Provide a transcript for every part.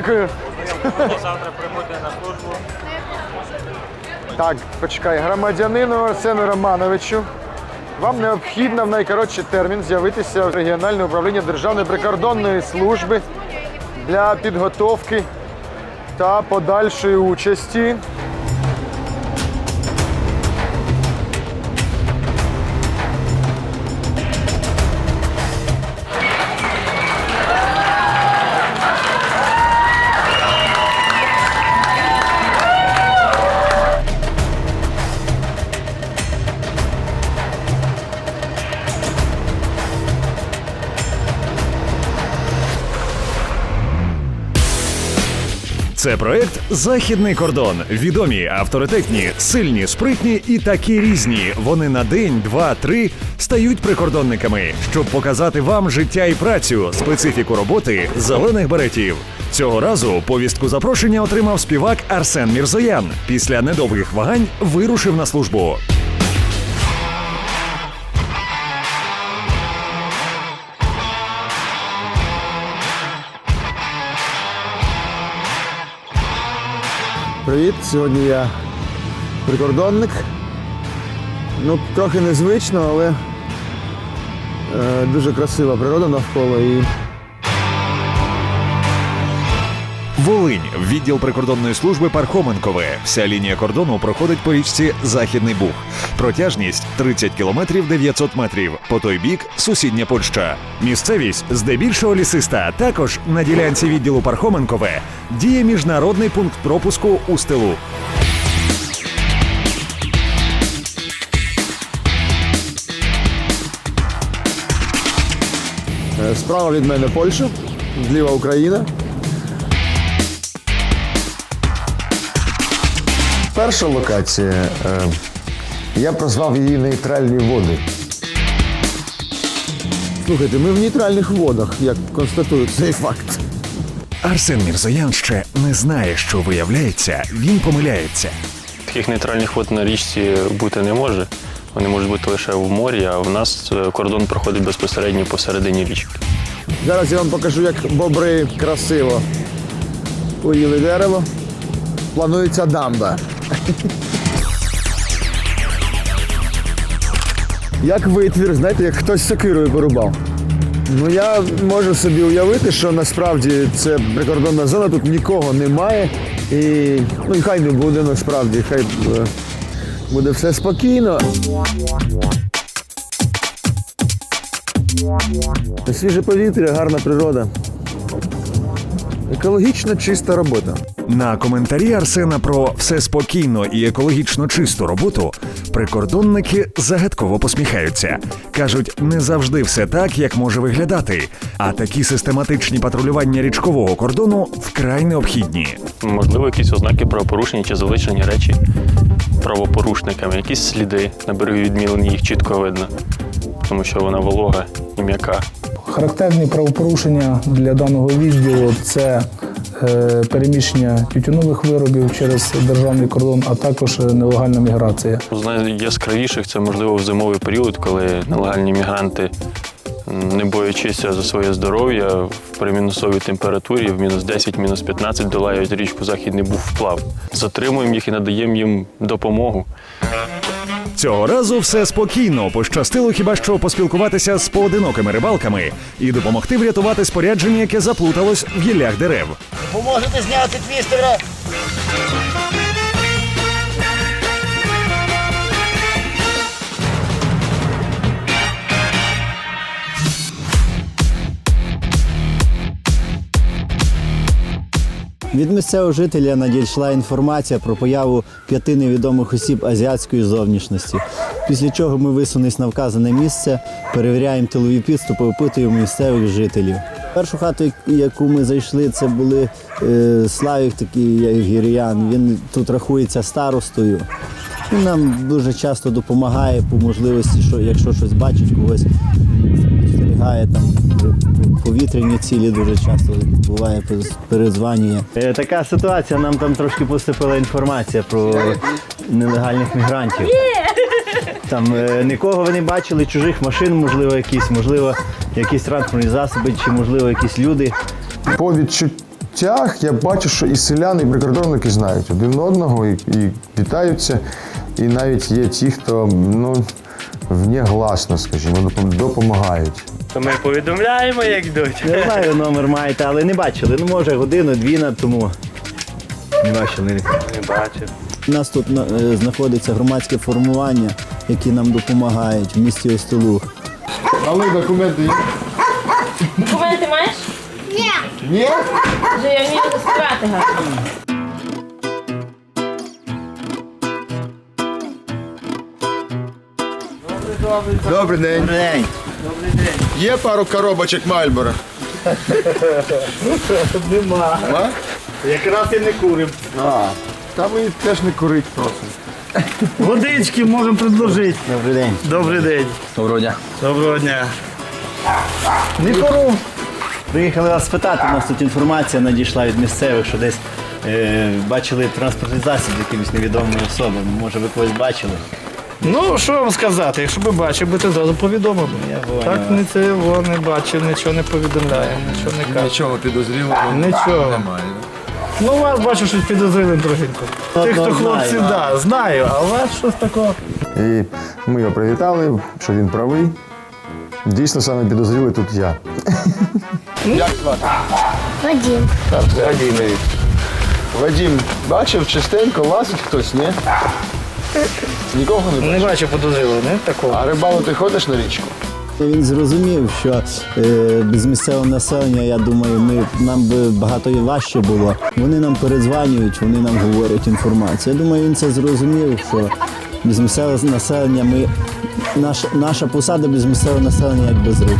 Дякую. Завтра приходьте на службу. Так, почекай, громадянину Арсену Романовичу. Вам необхідно в найкоротший термін з'явитися в регіональне управління Державної прикордонної служби для підготовки та подальшої участі. Це проект Західний кордон. Відомі, авторитетні, сильні, спритні і такі різні. Вони на день, два, три стають прикордонниками, щоб показати вам життя і працю, специфіку роботи зелених беретів. Цього разу повістку запрошення отримав співак Арсен Мірзоян. Після недовгих вагань вирушив на службу. Привіт, сьогодні я прикордонник. Ну, трохи незвично, але е, дуже красива природа навколо і Волинь, відділ прикордонної служби Пархоменкове. Вся лінія кордону проходить по річці Західний Буг. Протяжність 30 кілометрів 900 метрів. По той бік сусідня Польща. Місцевість здебільшого лісиста. Також на ділянці відділу Пархоменкове діє міжнародний пункт пропуску у стилу. е, справа від мене Польща, зліва Україна. Перша локація. Е, я прозвав її нейтральні води. Слухайте, ми в нейтральних водах, як констатує цей факт. Арсен Мірзоян ще не знає, що виявляється, він помиляється. Таких нейтральних вод на річці бути не може. Вони можуть бути лише в морі, а в нас е, кордон проходить безпосередньо посередині річки. Зараз я вам покажу, як бобри красиво поїли дерево. Планується дамба. Як витвір, знаєте, як хтось сокирою порубав. Ну я можу собі уявити, що насправді це прикордонна зона, тут нікого немає. І ну і хай не буде насправді, хай е, буде все спокійно. Свіже повітря, гарна природа. Екологічно чиста робота. На коментарі Арсена про все спокійно і екологічно чисту роботу прикордонники загадково посміхаються. кажуть, не завжди все так, як може виглядати. А такі систематичні патрулювання річкового кордону вкрай необхідні. Можливо, якісь ознаки правопорушення чи залишені речі правопорушниками, якісь сліди на берегові відмілені, їх чітко видно, тому що вона волога і м'яка. Характерні правопорушення для даного відділу це е, переміщення тютюнових виробів через державний кордон, а також е, нелегальна міграція. З найяскравіших це можливо в зимовий період, коли нелегальні мігранти, не боячися за своє здоров'я, при мінусовій температурі в мінус 10, мінус 15 долають річку Західний Буг вплав. Затримуємо їх і надаємо їм допомогу. Цього разу все спокійно. Пощастило хіба що поспілкуватися з поодинокими рибалками і допомогти врятувати спорядження, яке заплуталось в гіллях дерев. Поможете зняти твістера. Від місцевого жителя надійшла інформація про появу п'яти невідомих осіб азіатської зовнішності. Після чого ми висунулись на вказане місце, перевіряємо тилові підступи, опитуємо місцевих жителів. Першу хату, яку ми зайшли, це були е, Славік, такий гір'ян. Він тут рахується старостою. Він нам дуже часто допомагає по можливості, що якщо щось бачить, когось спостерігає там повітряні цілі дуже часто буває перезванює. Е, Така ситуація, нам там трошки поступила інформація про нелегальних мігрантів. Там е, нікого вони бачили, чужих машин, можливо, якісь, можливо, якісь транспортні засоби, чи можливо якісь люди. По відчут... путях я бачу, що і селяни, і прикордонники знають один одного і, і вітаються. І навіть є ті, хто ну, внегласно, скажімо, допом- допомагають. То ми повідомляємо, як йдуть. Не знаю, номер маєте, але не бачили. Ну, може, годину, дві на тому. Не бачили. Не бачив. У нас тут е, знаходиться громадське формування, які нам допомагають в місті Остолух. Але документи є? Документи маєш? Ні? Вже я вмію заспівати гарно. Добрий день. День. Є пару коробочок Мальбора? Нема. А? Якраз і не курим. А, та ви теж не курить просто. Водички можемо предложити. Добрий день. Добрий день. Доброго дня. Доброго дня. Не кору. Приїхали вас спитати, у нас тут інформація надійшла від місцевих, що десь е, бачили транспортний засіб з якимись невідомими особами. Може, ви когось бачили? Ну, що вам сказати, якщо би бачив, би то зразу повідомив. Я понял. Так не це його не бачив, нічого не повідомляє, нічого не каже. Нічого підозрілого Нічого. немає. Ну, вас бачу щось підозрілим трохенько. Тих, хто хлопців, знаю, да, знаю, а у вас щось такого. І ми його привітали, що він правий. Дійсно, саме підозрілий тут я. Як звати? Вадим. Так, Вадим. Вадим, бачив, частенько лазить хтось, ні? Нікого не бачив. Не бачу підозрілого, не такого. А рибалу ти ходиш на річку? Він зрозумів, що е, без місцевого населення, я думаю, ми, нам би багато і важче було. Вони нам передзванюють, вони нам говорять інформацію. Я думаю, він це зрозумів, що без місцевого населення ми наш, наша посада без місцевого населення як без рук.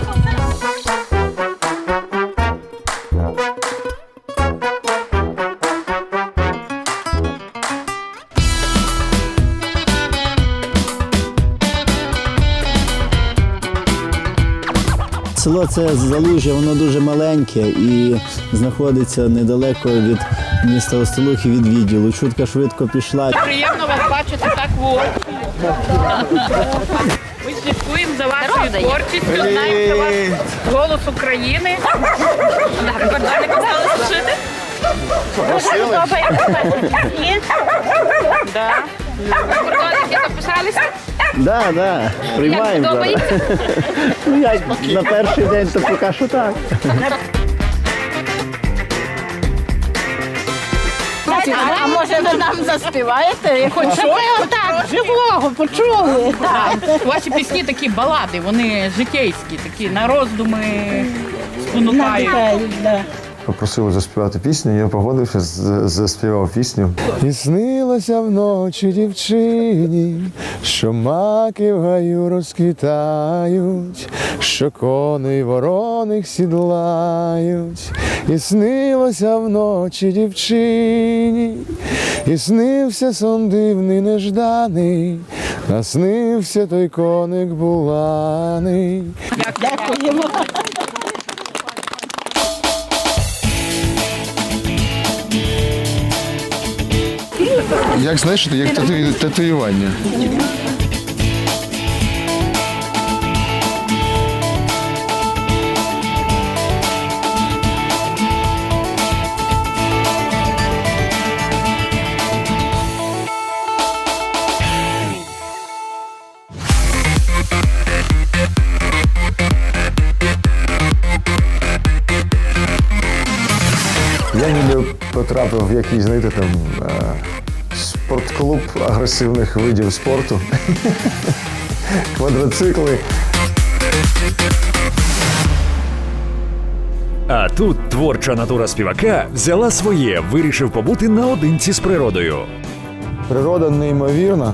Це Залужжя, воно дуже маленьке і знаходиться недалеко від міста Остолух і від відділу. Чутка швидко пішла. Приємно вас бачити так в очі. Ми слідкуємо за вашою творчістю, знаємо, що вас голос України. Служити? Ні? Да. Записалися? Да, да, приймаємо зараз. подобається? Ну як на перший день, то поки що так. А, може ви нам заспіваєте? Хоч що так, живого почули. Ваші пісні такі балади, вони житейські, такі на роздуми спонукають. Попросили заспівати пісню, я погодився, заспівав пісню. І снилося вночі дівчині, що маки в гаю розквітають, що коней вороних сідлають. І снилося вночі дівчині, і снився сон дивний нежданий, наснився той коник буланий. Як знаєш, як тату- татуювання. Я ніби потрапив в якийсь, знаєте, там е, спортклуб агресивних видів спорту. Квадроцикли. А тут творча натура співака взяла своє, вирішив побути наодинці з природою. Природа неймовірна.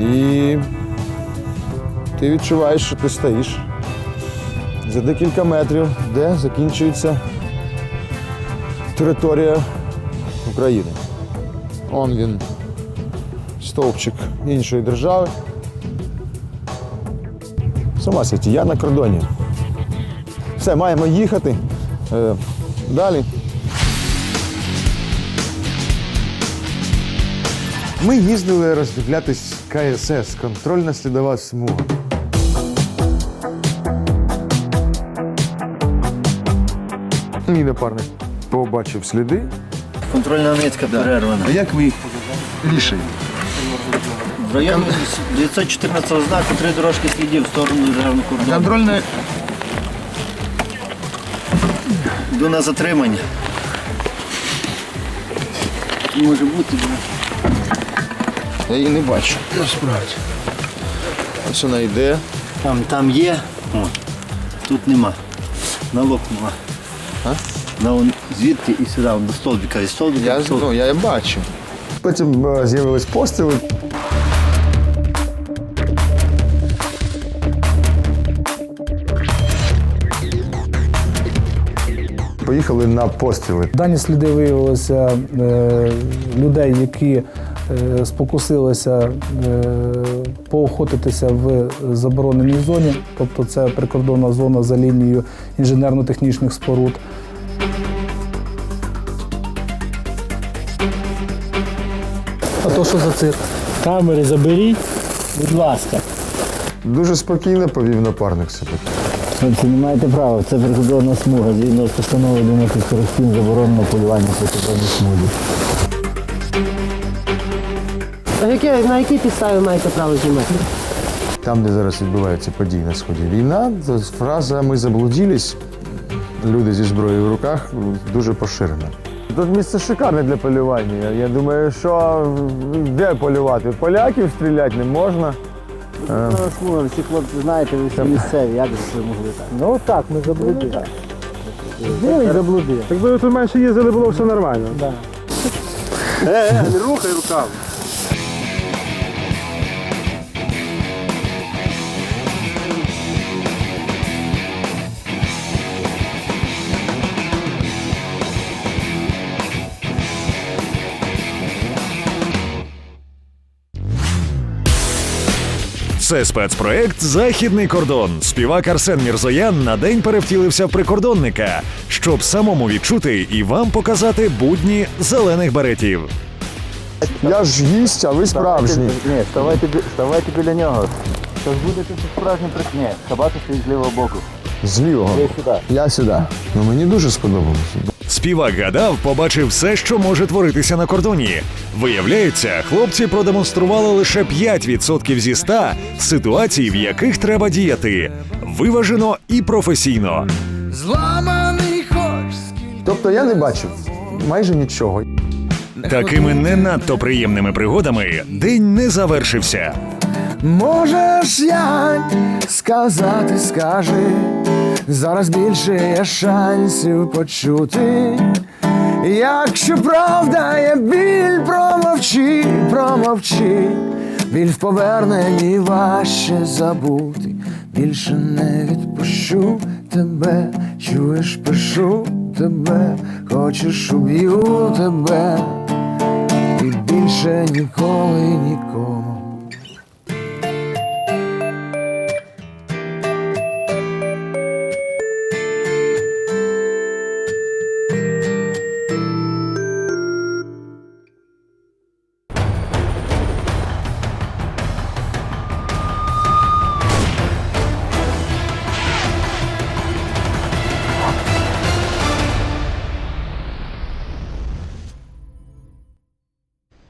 І ти відчуваєш, що ти стоїш за декілька метрів, де закінчується територія України. Он він, стовпчик іншої держави. Сама світі, я на кордоні. Все, маємо їхати. Е, далі. Ми їздили роздивлятись КСС, контрольна слідова смуга. Мій напарник побачив сліди. Контрольна нитка перервана. А як ви їх рішили? В районі 914 знаку три дорожки слідів в сторону державного кордону. Контрольна Йду на затримання. Може бути. Я її не бачу. Насправді. Ось вона йде. Там, там є. О, тут нема. На лоб нема. На он звідти і сюди, до столбика, і столбика. Я, до столбика. ну, я бачу. Потім е, з'явились постріли. Поїхали на постріли. Дані сліди виявилися е, людей, які е, спокусилися е, поохотитися в забороненій зоні, тобто це прикордонна зона за лінією інженерно-технічних споруд. А то що за цирк? Камери заберіть, будь ласка. Дуже спокійно повів напарник себе. Хлопці, не маєте права, це прикордонна смуга. Згідно з постановою 1147 заборонено полювання по прикордонній смузі. на якій підставі маєте право знімати? Там, де зараз відбуваються події на сході війна, то фраза Ми заблудились, люди зі зброєю в руках дуже поширена. Тут місце шикарне для полювання. Я думаю, що де полювати? Поляків стріляти не можна. Смуга, всі хлопці знаєте, ви всі місцеві, як же ви могли так? Ну так, ми заблудили. Ну заблудили. Якби ви тут менше їздили, було все нормально. Це спецпроект Західний кордон. Співак Арсен Мірзоян на день перевтілився в прикордонника, щоб самому відчути і вам показати будні зелених беретів. Я ж гість, а ви справжній. Ні, ставайте, бі- ставайте біля нього. Тож будете справжнім прик... Ні, хабатися з лівого боку. З лівого. сюди. Я сюди. Ну мені дуже сподобалося. Співак гадав, побачив все, що може творитися на кордоні. Виявляється, хлопці продемонстрували лише 5% зі 100 ситуацій, в яких треба діяти виважено і професійно. Зламаний Тобто я не бачив майже нічого. Такими не надто приємними пригодами день не завершився. Можеш я сказати, скажи, зараз більше є шансів почути. Якщо правда є біль, промовчи, промовчи, біль в поверненні важче забути. Більше не відпущу тебе, чуєш, пишу тебе, хочеш уб'ю тебе, і більше ніколи нікому